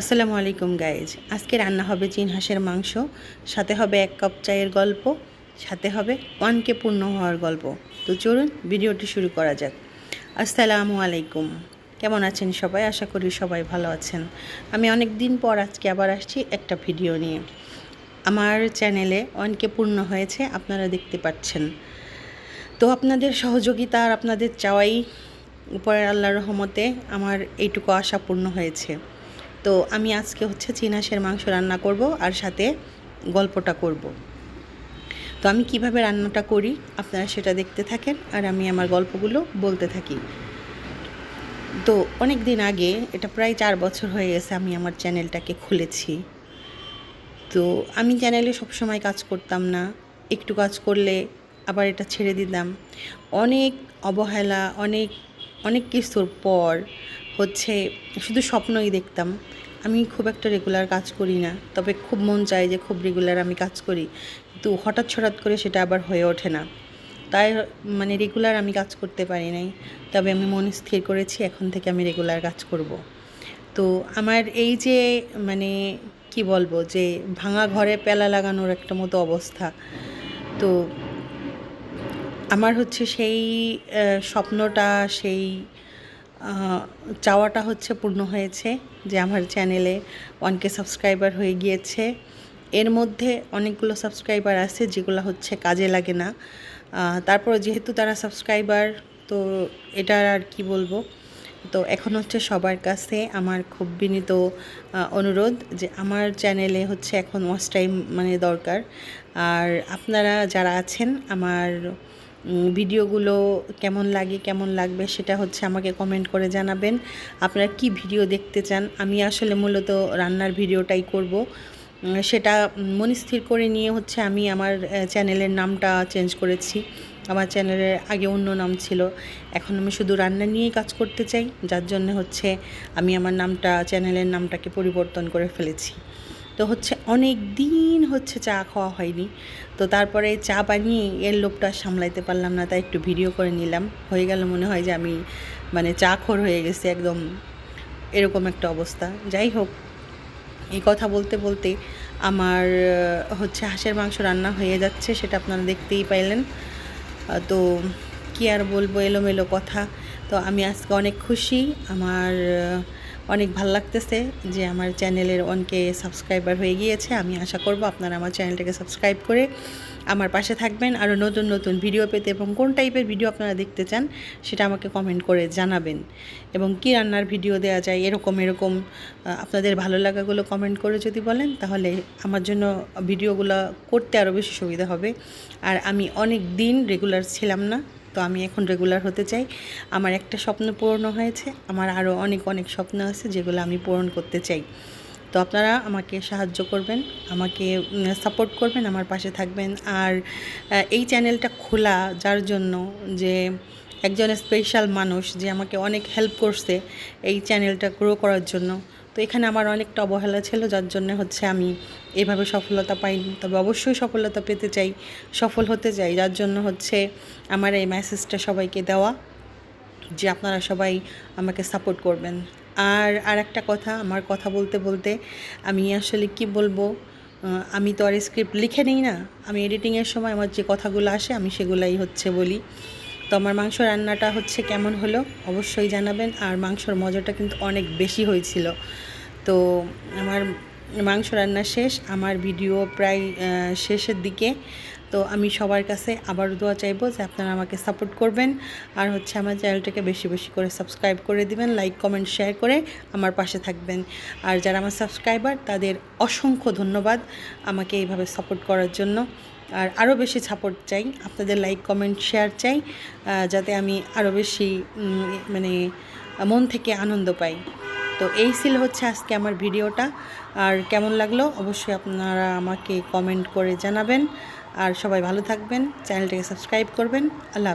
আসসালামু আলাইকুম গাইজ আজকে রান্না হবে চিন হাঁসের মাংস, সাথে হবে এক কাপ চায়ের গল্প, সাথে হবে ওয়ানকে পূর্ণ হওয়ার গল্প। তো চলুন ভিডিওটি শুরু করা যাক। আসসালামু আলাইকুম। কেমন আছেন সবাই? আশা করি সবাই ভালো আছেন। আমি অনেক দিন পর আজকে আবার আসছি একটা ভিডিও নিয়ে। আমার চ্যানেলে ওয়ানকে পূর্ণ হয়েছে, আপনারা দেখতে পাচ্ছেন। তো আপনাদের সহযোগিতা আর আপনাদের চাওয়াই উপরের আল্লাহর রহমতে আমার এইটুকু আশা পূর্ণ হয়েছে। তো আমি আজকে হচ্ছে চিনাশের মাংস রান্না করব আর সাথে গল্পটা করব। তো আমি কীভাবে রান্নাটা করি আপনারা সেটা দেখতে থাকেন আর আমি আমার গল্পগুলো বলতে থাকি। তো অনেক দিন আগে, এটা প্রায় চার বছর হয়ে গেছে আমি আমার চ্যানেলটাকে খুলেছি। তো আমি চ্যানেলে সবসময় কাজ করতাম না, একটু কাজ করলে আবার এটা ছেড়ে দিতাম। অনেক অবহেলা, অনেক অনেক কিছুর পর হচ্ছে শুধু স্বপ্নই দেখতাম। আমি খুব একটা রেগুলার কাজ করি না, তবে খুব মন চায় যে খুব রেগুলার আমি কাজ করি। কিন্তু হঠাৎ ছঠাৎ করে সেটা আবার হয়ে ওঠে না। তাই মানে রেগুলার আমি কাজ করতে পারি নাই। তবে আমি মন স্থির করেছি, এখন থেকে আমি রেগুলার কাজ করব। তো আমার এই যে মানে কি বলব যে ভাঙা ঘরে পেলা লাগানোর একটা মতো অবস্থা। তো আমার হচ্ছে সেই স্বপ্নটা, সেই চাওয়াটা হচ্ছে পূর্ণ হয়েছে যে আমার চ্যানেলে ওয়ানকে সাবস্ক্রাইবার হয়ে গিয়েছে। এর মধ্যে অনেকগুলো সাবস্ক্রাইবার আছে যেগুলো হচ্ছে কাজে লাগে না। তারপর যেহেতু তারা সাবস্ক্রাইবার তো এটা আর কি বলব? তো এখন হচ্ছে সবার কাছে আমার খুব বিনীত অনুরোধ যে আমার চ্যানেলে হচ্ছে এখন ওয়াচ টাইম মানে দরকার। আর আপনারা যারা আছেন, আমার ভিডিওগুলো কেমন লাগে, কেমন লাগবে সেটা হচ্ছে আমাকে কমেন্ট করে জানাবেন। আপনারা কি ভিডিও দেখতে চান? আমি আসলে মূলত রান্নার ভিডিওটাই করব। সেটা মনস্থির করে নিয়ে হচ্ছে আমি আমার চ্যানেলের নামটা চেঞ্জ করেছি। আমার চ্যানেলের আগে অন্য নাম ছিল। এখন আমি শুধু রান্না নিয়েই কাজ করতে চাই। যার জন্য হচ্ছে আমি আমার নামটা, চ্যানেলের নামটাকে পরিবর্তন করে ফেলেছি। তো হচ্ছে অনেক দিন হচ্ছে চা খাওয়া হয়নি। তো তারপরে চা বানিয়ে এর লোকটা সামলাইতে পারলাম না, তাই একটু ভিডিও করে নিলাম। হয়ে গেল মনে হয় যে আমি মানে চা খোর হয়ে গেছি, একদম এরকম একটা অবস্থা। যাই হোক, এই কথা বলতে বলতে আমার হচ্ছে হাঁসের মাংস রান্না হয়ে যাচ্ছে, সেটা আপনারা দেখতেই পাইলেন। তো কী আর বলব, এলোমেলো কথা। তো আমি আজকে অনেক খুশি। আমার অনেক ভালো লাগতেছে যে আমার চ্যানেলের অনেকে সাবস্ক্রাইবার হয়ে গিয়েছে। আমি আশা করব আপনারা আমার চ্যানেলটাকে সাবস্ক্রাইব করে আমার পাশে থাকবেন। আরও নতুন নতুন ভিডিও পেতে এবং কোন টাইপের ভিডিও আপনারা দেখতে চান সেটা আমাকে কমেন্ট করে জানাবেন। এবং কী রান্নার ভিডিও দেওয়া যায় এরকম এরকম আপনাদের ভালো লাগাগুলো কমেন্ট করে যদি বলেন তাহলে আমার জন্য ভিডিওগুলো করতে আরও বেশি সুবিধা হবে। আর আমি অনেক দিন রেগুলার ছিলাম না। তো আমি এখন রেগুলার হতে চাই। আমার একটা স্বপ্ন পূরণ হয়েছে, আমার আরও অনেক অনেক স্বপ্ন আছে যেগুলো আমি পূরণ করতে চাই। তো আপনারা আমাকে সাহায্য করবেন, আমাকে সাপোর্ট করবেন, আমার পাশে থাকবেন। আর এই চ্যানেলটা খোলা যার জন্য যে একজন স্পেশাল মানুষ যে আমাকে অনেক হেল্প করছে এই চ্যানেলটা গ্রো করার জন্য। তো এখানে আমার অনেকটা অবহেলা ছিল, যার জন্য হচ্ছে আমি এভাবে সফলতা পাইনি। তবে অবশ্যই সফলতা পেতে চাই, সফল হতে চাই, যার জন্য হচ্ছে আমার এই মেসেজটা সবাইকে দেওয়া যে আপনারা সবাই আমাকে সাপোর্ট করবেন। আর আর একটা কথা, আমার কথা বলতে বলতে আমি আসলে কি বলব আমি তো আর স্ক্রিপ্ট লিখে নিই না। আমি এডিটিংয়ের সময় আমার যে কথাগুলো আসে, আমি সেগুলাই হচ্ছে বলি। তো আমার মাংস রান্নাটা হচ্ছে কেমন হলো অবশ্যই জানাবেন। আর মাংসর মজাটা কিন্তু অনেক বেশি হয়েছিল। তো আমার মাংস রান্না শেষ, আমার ভিডিও প্রায় শেষের দিকে। তো আমি সবার কাছে আবার দোয়া চাইব যে আপনারা আমাকে সাপোর্ট করবেন। আর হচ্ছে আমার চ্যানেলটাকে বেশি বেশি করে সাবস্ক্রাইব করে দিবেন, লাইক, কমেন্ট, শেয়ার করে আমার পাশে থাকবেন। আর যারা আমার সাবস্ক্রাইবার, তাদের অসংখ্য ধন্যবাদ আমাকে এইভাবে সাপোর্ট করার জন্য। আর আরও বেশি সাপোর্ট চাই, আপনাদের লাইক কমেন্ট শেয়ার চাই যাতে আমি আরও বেশি মানে মন থেকে আনন্দ পাই। তো এই ছিল হচ্ছে আজকে আমার ভিডিওটা। আর কেমন লাগল? অবশ্যই আপনারা আমাকে কমেন্ট করে জানাবেন। আর সবাই ভালো থাকবেন। চ্যানেলটাকে সাবস্ক্রাইব করবেন। আল্লাহ